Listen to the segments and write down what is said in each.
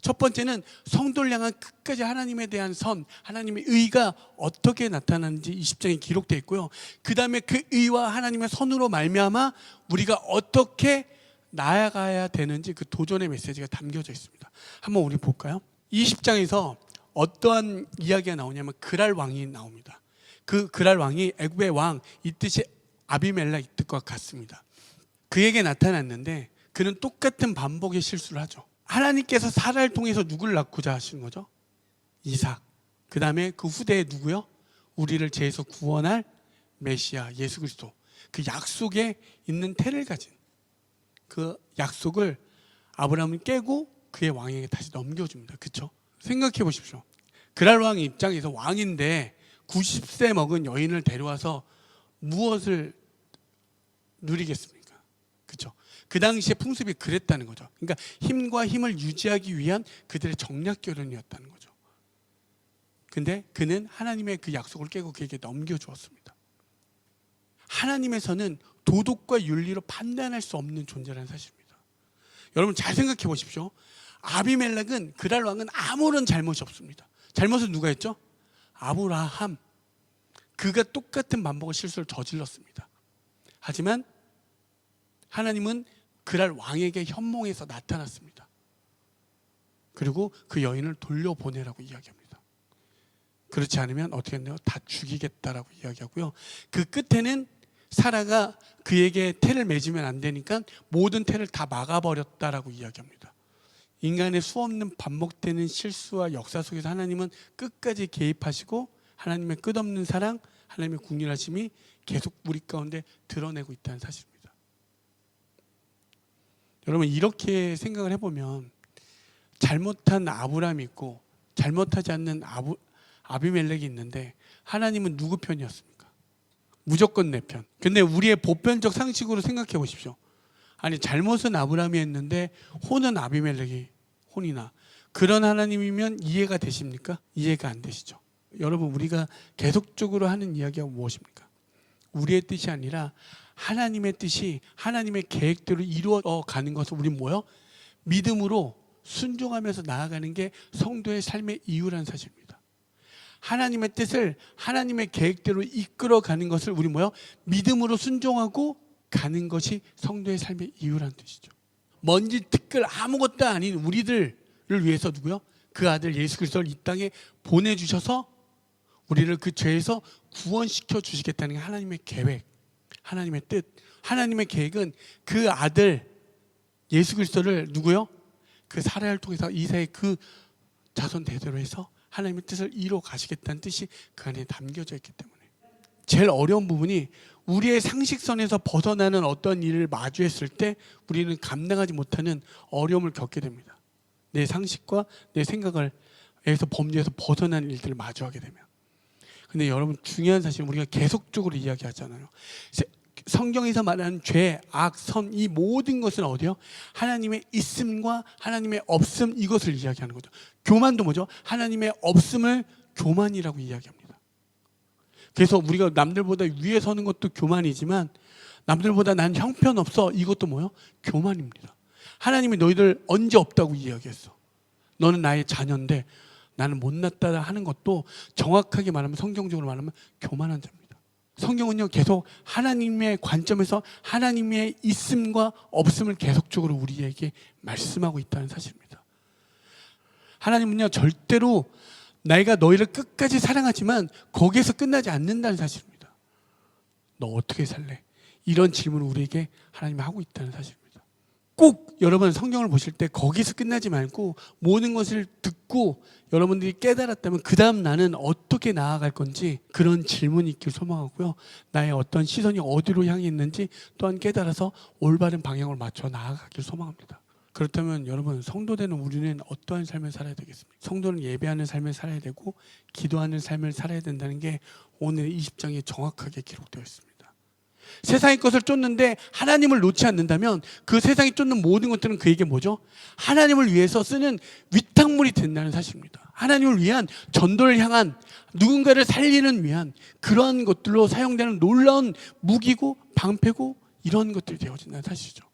첫 번째는 성도를 향한 끝까지 하나님에 대한 선, 하나님의 의가 어떻게 나타나는지 20장에 기록되어 있고요. 그 다음에 그 의와 하나님의 선으로 말미암아 우리가 어떻게 나아가야 되는지 그 도전의 메시지가 담겨져 있습니다. 한번 우리 볼까요? 20장에서 어떠한 이야기가 나오냐면 그랄 왕이 나옵니다. 그 그랄 왕이 애굽의 왕 이 뜻이 아비멜렉 이 뜻과 같습니다. 그에게 나타났는데 그는 똑같은 반복의 실수를 하죠. 하나님께서 사라를 통해서 누구를 낳고자 하신 거죠? 이삭. 그 다음에 그 후대에 누구요? 우리를 죄에서 구원할 메시아 예수 그리스도. 그 약속에 있는 태를 가진 그 약속을 아브라함은 깨고 그의 왕에게 다시 넘겨줍니다. 그렇죠? 생각해 보십시오. 그랄 왕 입장에서 왕인데 90세 먹은 여인을 데려와서 무엇을 누리겠습니까? 그 당시에 풍습이 그랬다는 거죠. 그러니까 힘과 힘을 유지하기 위한 그들의 정략 결혼이었다는 거죠. 근데 그는 하나님의 그 약속을 깨고 그에게 넘겨 주었습니다. 하나님에서는 도덕과 윤리로 판단할 수 없는 존재라는 사실입니다. 여러분 잘 생각해 보십시오. 아비멜렉은 그랄 왕은 아무런 잘못이 없습니다. 잘못은 누가 했죠? 아브라함. 그가 똑같은 반복의 실수를 저질렀습니다. 하지만 하나님은 그랄 왕에게 현몽에서 나타났습니다. 그리고 그 여인을 돌려보내라고 이야기합니다. 그렇지 않으면 어떻게 했나요? 다 죽이겠다라고 이야기하고요. 그 끝에는 사라가 그에게 태를 맺으면 안 되니까 모든 태를 다 막아버렸다라고 이야기합니다. 인간의 수 없는 반복되는 실수와 역사 속에서 하나님은 끝까지 개입하시고 하나님의 끝없는 사랑, 하나님의 국률하심이 계속 우리 가운데 드러내고 있다는 사실입니다. 여러분 이렇게 생각을 해보면 잘못한 아브라함이 있고 잘못하지 않는 아부, 아비멜렉이 있는데 하나님은 누구 편이었습니까? 무조건 내 편. 근데 우리의 보편적 상식으로 생각해 보십시오. 아니 잘못은 아브라함이 했는데 혼은 아비멜렉이 혼이나 그런 하나님이면 이해가 되십니까? 이해가 안 되시죠. 여러분 우리가 계속적으로 하는 이야기가 무엇입니까? 우리의 뜻이 아니라 하나님의 뜻이 하나님의 계획대로 이루어 가는 것을 우리 뭐요? 믿음으로 순종하면서 나아가는 게 성도의 삶의 이유라는 사실입니다. 하나님의 뜻을 하나님의 계획대로 이끌어 가는 것을 우리 뭐요? 믿음으로 순종하고 가는 것이 성도의 삶의 이유라는 뜻이죠. 먼지 티끌 아무것도 아닌 우리들을 위해서 누구요? 그 아들 예수 그리스도를 이 땅에 보내 주셔서 우리를 그 죄에서 구원시켜 주시겠다는 게 하나님의 계획, 하나님의 뜻. 하나님의 계획은 그 아들 예수 그리스도를 누구요? 그 사례를 통해서 이사의 그 자손 대대로 해서 하나님의 뜻을 이루어 가시겠다는 뜻이 그 안에 담겨져 있기 때문에 제일 어려운 부분이 우리의 상식선에서 벗어나는 어떤 일을 마주했을 때 우리는 감당하지 못하는 어려움을 겪게 됩니다. 내 상식과 내 생각을 에서 범죄에서 벗어나는 일들을 마주하게 되면. 근데 여러분 중요한 사실은 우리가 계속적으로 이야기하잖아요. 성경에서 말하는 죄, 악, 선 이 모든 것은 어디요? 하나님의 있음과 하나님의 없음 이것을 이야기하는 거죠. 교만도 뭐죠? 하나님의 없음을 교만이라고 이야기합니다. 그래서 우리가 남들보다 위에 서는 것도 교만이지만 남들보다 난 형편없어 이것도 뭐요? 교만입니다. 하나님이 너희들 언제 없다고 이야기했어. 너는 나의 자녀인데 나는 못났다 하는 것도 정확하게 말하면 성경적으로 말하면 교만한 자입니다. 성경은요 계속 하나님의 관점에서 하나님의 있음과 없음을 계속적으로 우리에게 말씀하고 있다는 사실입니다. 하나님은요 절대로 내가 너희를 끝까지 사랑하지만 거기에서 끝나지 않는다는 사실입니다. 너 어떻게 살래? 이런 질문을 우리에게 하나님이 하고 있다는 사실입니다. 꼭 여러분 성경을 보실 때 거기서 끝나지 말고 모든 것을 듣고 여러분들이 깨달았다면 그 다음 나는 어떻게 나아갈 건지 그런 질문이 있길 소망하고요. 나의 어떤 시선이 어디로 향해 있는지 또한 깨달아서 올바른 방향을 맞춰 나아가길 소망합니다. 그렇다면 여러분 성도 되는 우리는 어떠한 삶을 살아야 되겠습니까? 성도는 예배하는 삶을 살아야 되고 기도하는 삶을 살아야 된다는 게 오늘 20장에 정확하게 기록되어 있습니다. 세상의 것을 쫓는데 하나님을 놓지 않는다면 그 세상이 쫓는 모든 것들은 그에게 뭐죠? 하나님을 위해서 쓰는 위탁물이 된다는 사실입니다. 하나님을 위한 전도를 향한 누군가를 살리는 위한 그러한 것들로 사용되는 놀라운 무기고 방패고 이런 것들이 되어진다는 사실이죠.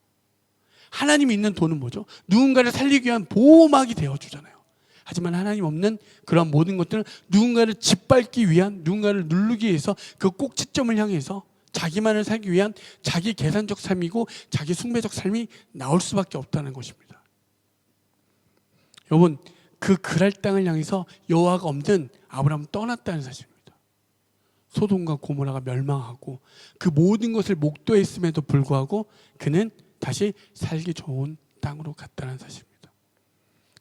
하나님이 있는 돈은 뭐죠? 누군가를 살리기 위한 보호막이 되어 주잖아요. 하지만 하나님 없는 그런 모든 것들은 누군가를 짓밟기 위한 누군가를 누르기 위해서 그 꼭지점을 향해서 자기만을 살기 위한 자기 계산적 삶이고 자기 숭배적 삶이 나올 수밖에 없다는 것입니다. 여러분 그 그랄 땅을 향해서 여호와가 없는 아브라함은 떠났다는 사실입니다. 소돔과 고모라가 멸망하고 그 모든 것을 목도했음에도 불구하고 그는 다시 살기 좋은 땅으로 갔다는 사실입니다.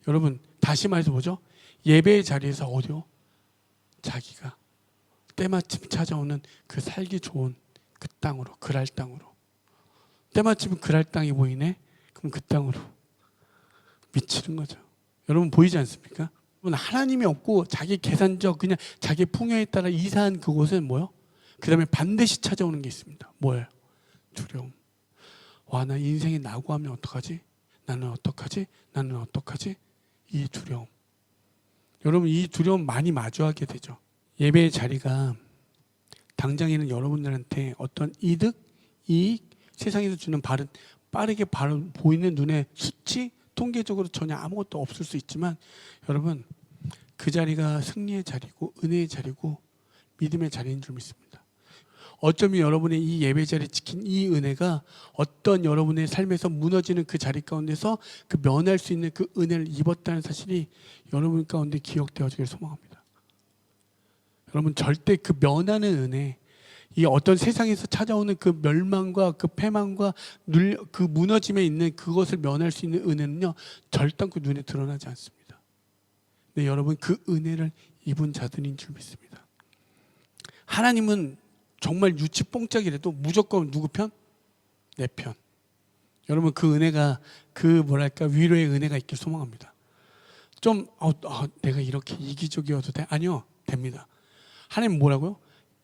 여러분 다시 말해서 보죠. 예배의 자리에서 어디요? 자기가 때마침 찾아오는 그 살기 좋은 그 땅으로 그랄 땅으로 때마침 그랄 땅이 보이네. 그럼 그 땅으로 미치는 거죠. 여러분 보이지 않습니까? 하나님이 없고 자기 계산적 그냥 자기 풍요에 따라 이사한 그곳은 뭐요? 그 다음에 반드시 찾아오는 게 있습니다. 뭐예요? 두려움. 와 나 인생이 나고 하면 어떡하지? 나는 어떡하지? 나는 어떡하지? 이 두려움. 여러분 이 두려움 많이 마주하게 되죠. 예배의 자리가 당장에는 여러분들한테 어떤 이득, 이익, 세상에서 주는 바른 빠르게 바로 보이는 눈에 수치, 통계적으로 전혀 아무것도 없을 수 있지만 여러분 그 자리가 승리의 자리고 은혜의 자리고 믿음의 자리인 줄 믿습니다. 어쩌면 여러분의 이 예배 자리 지킨 이 은혜가 어떤 여러분의 삶에서 무너지는 그 자리 가운데서 그 면할 수 있는 그 은혜를 입었다는 사실이 여러분 가운데 기억되어지길 소망합니다. 여러분 절대 그 면하는 은혜, 이 어떤 세상에서 찾아오는 그 멸망과 그 패망과 눌, 그 무너짐에 있는 그것을 면할 수 있는 은혜는요 절단코 눈에 드러나지 않습니다. 근데 여러분 그 은혜를 입은 자들인 줄 믿습니다. 하나님은 정말 유치 뽕짝이라도 무조건 누구 편? 내 편. 여러분 그 은혜가 그 뭐랄까 위로의 은혜가 있길 소망합니다. 좀 어, 어, 내가 이렇게 이기적이어도 돼? 아니요 됩니다. 하나님 뭐라고요?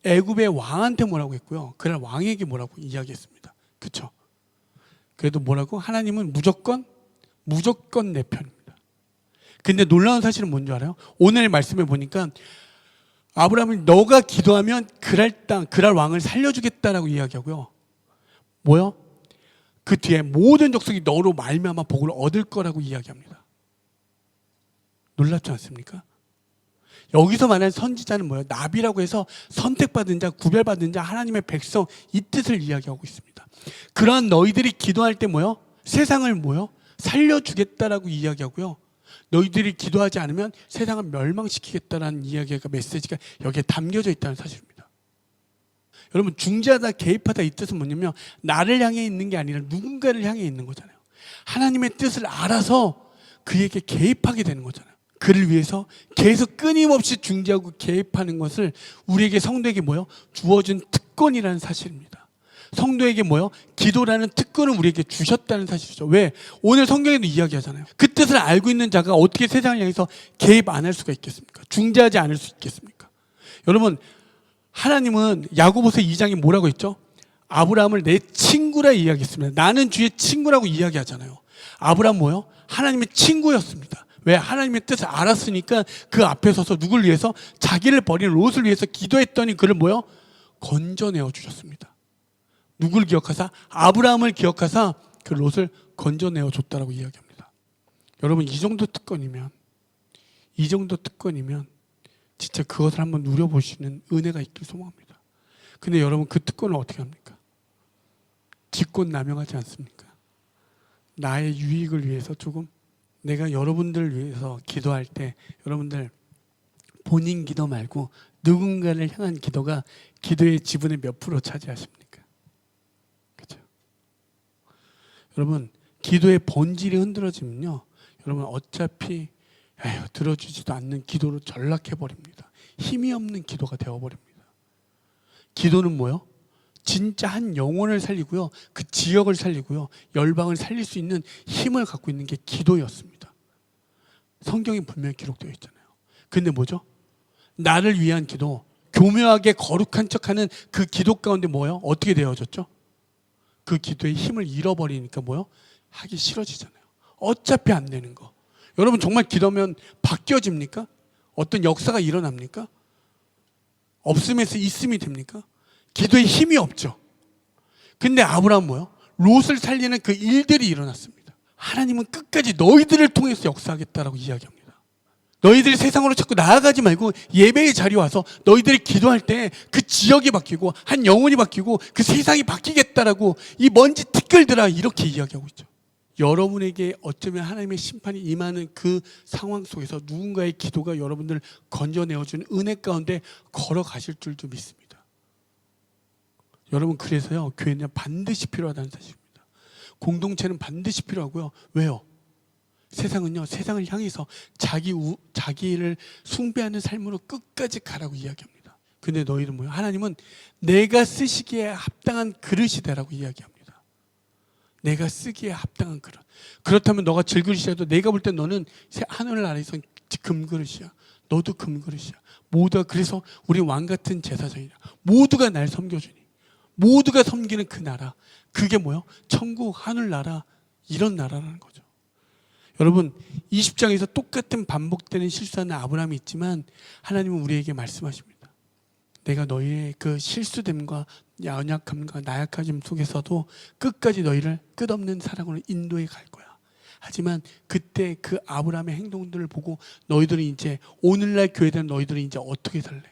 애굽의 왕한테 뭐라고 했고요. 그날 왕에게 뭐라고 이야기했습니다. 그렇죠? 그래도 뭐라고? 하나님은 무조건 무조건 내 편입니다. 근데 놀라운 사실은 뭔지 알아요? 오늘 말씀에 보니까 아브라함이 너가 기도하면 그랄 땅, 그랄 왕을 살려주겠다라고 이야기하고요. 뭐요? 그 뒤에 모든 족속이 너로 말미암아 복을 얻을 거라고 이야기합니다. 놀랍지 않습니까? 여기서 말하는 선지자는 뭐예요? 나비라고 해서 선택받은 자, 구별받은 자, 하나님의 백성 이 뜻을 이야기하고 있습니다. 그러한 너희들이 기도할 때 뭐요? 세상을 뭐요? 살려주겠다라고 이야기하고요. 너희들이 기도하지 않으면 세상을 멸망시키겠다라는 이야기가 메시지가 여기에 담겨져 있다는 사실입니다. 여러분 중재하다 개입하다 이 뜻은 뭐냐면 나를 향해 있는 게 아니라 누군가를 향해 있는 거잖아요. 하나님의 뜻을 알아서 그에게 개입하게 되는 거잖아요. 그를 위해서 계속 끊임없이 중재하고 개입하는 것을 우리에게 성도에게 뭐요? 주어진 특권이라는 사실입니다. 성도에게 뭐요? 기도라는 특권을 우리에게 주셨다는 사실이죠. 왜? 오늘 성경에도 이야기하잖아요. 그 뜻을 알고 있는 자가 어떻게 세상을 향해서 개입 안 할 수가 있겠습니까? 중재하지 않을 수 있겠습니까? 여러분, 하나님은 야고보서 2장에 뭐라고 했죠? 아브라함을 내 친구라 이야기했습니다. 나는 주의 친구라고 이야기하잖아요. 아브라함 뭐요? 하나님의 친구였습니다. 왜 하나님의 뜻을 알았으니까 그 앞에 서서 누굴 위해서 자기를 버린 롯을 위해서 기도했더니 그를 뭐요? 건져내어 주셨습니다. 누굴 기억하사? 아브라함을 기억하사 그 롯을 건져내어 줬다라고 이야기합니다. 여러분 이 정도 특권이면 이 정도 특권이면 진짜 그것을 한번 누려보시는 은혜가 있길 소망합니다. 근데 여러분 그 특권을 어떻게 합니까? 직권 남용하지 않습니까? 나의 유익을 위해서 조금 내가 여러분들을 위해서 기도할 때 여러분들 본인 기도 말고 누군가를 향한 기도가 기도의 지분의 몇 프로 차지하십니까? 그렇죠? 여러분 기도의 본질이 흔들어지면요, 여러분 어차피 에휴, 들어주지도 않는 기도로 전락해 버립니다. 힘이 없는 기도가 되어 버립니다. 기도는 뭐요? 진짜 한 영혼을 살리고요, 그 지역을 살리고요, 열방을 살릴 수 있는 힘을 갖고 있는 게 기도였습니다. 성경이 분명히 기록되어 있잖아요. 근데 뭐죠? 나를 위한 기도, 교묘하게 거룩한 척하는 그 기도 가운데 뭐요? 어떻게 되어졌죠? 그 기도의 힘을 잃어버리니까 뭐요? 하기 싫어지잖아요. 어차피 안 되는 거. 여러분 정말 기도하면 바뀌어집니까? 어떤 역사가 일어납니까? 없음에서 있음이 됩니까? 기도에 힘이 없죠. 근데 아브라함 뭐요? 롯을 살리는 그 일들이 일어났습니다. 하나님은 끝까지 너희들을 통해서 역사하겠다라고 이야기합니다. 너희들이 세상으로 자꾸 나아가지 말고 예배의 자리에 와서 너희들이 기도할 때 그 지역이 바뀌고 한 영혼이 바뀌고 그 세상이 바뀌겠다라고 이 먼지 티끌들아 이렇게 이야기하고 있죠. 여러분에게 어쩌면 하나님의 심판이 임하는 그 상황 속에서 누군가의 기도가 여러분들 건져내어주는 은혜 가운데 걸어가실 줄도 믿습니다. 여러분 그래서요 교회는 반드시 필요하다는 사실입니다. 공동체는 반드시 필요하고요. 왜요? 세상은요 세상을 향해서 자기 우, 자기를 숭배하는 삶으로 끝까지 가라고 이야기합니다. 근데 너희는 뭐요? 하나님은 내가 쓰시기에 합당한 그릇이 되라고 이야기합니다. 내가 쓰기에 합당한 그릇. 그렇다면 너가 질그릇이라도 내가 볼 때 너는 새 하늘 아래서 금그릇이야. 너도 금그릇이야. 모두가 그래서 우리 왕 같은 제사장이야. 모두가 날 섬겨주니. 모두가 섬기는 그 나라. 그게 뭐요? 천국 하늘나라 이런 나라라는 거죠. 여러분 20장에서 똑같은 반복되는 실수하는 아브라함이 있지만 하나님은 우리에게 말씀하십니다. 내가 너희의 그 실수됨과 연약함과 나약함 속에서도 끝까지 너희를 끝없는 사랑으로 인도해 갈 거야. 하지만 그때 그 아브라함의 행동들을 보고 너희들은 이제 오늘날 교회된 너희들은 이제 어떻게 살래?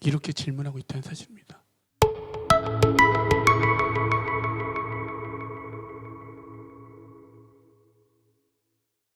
이렇게 질문하고 있다는 사실입니다.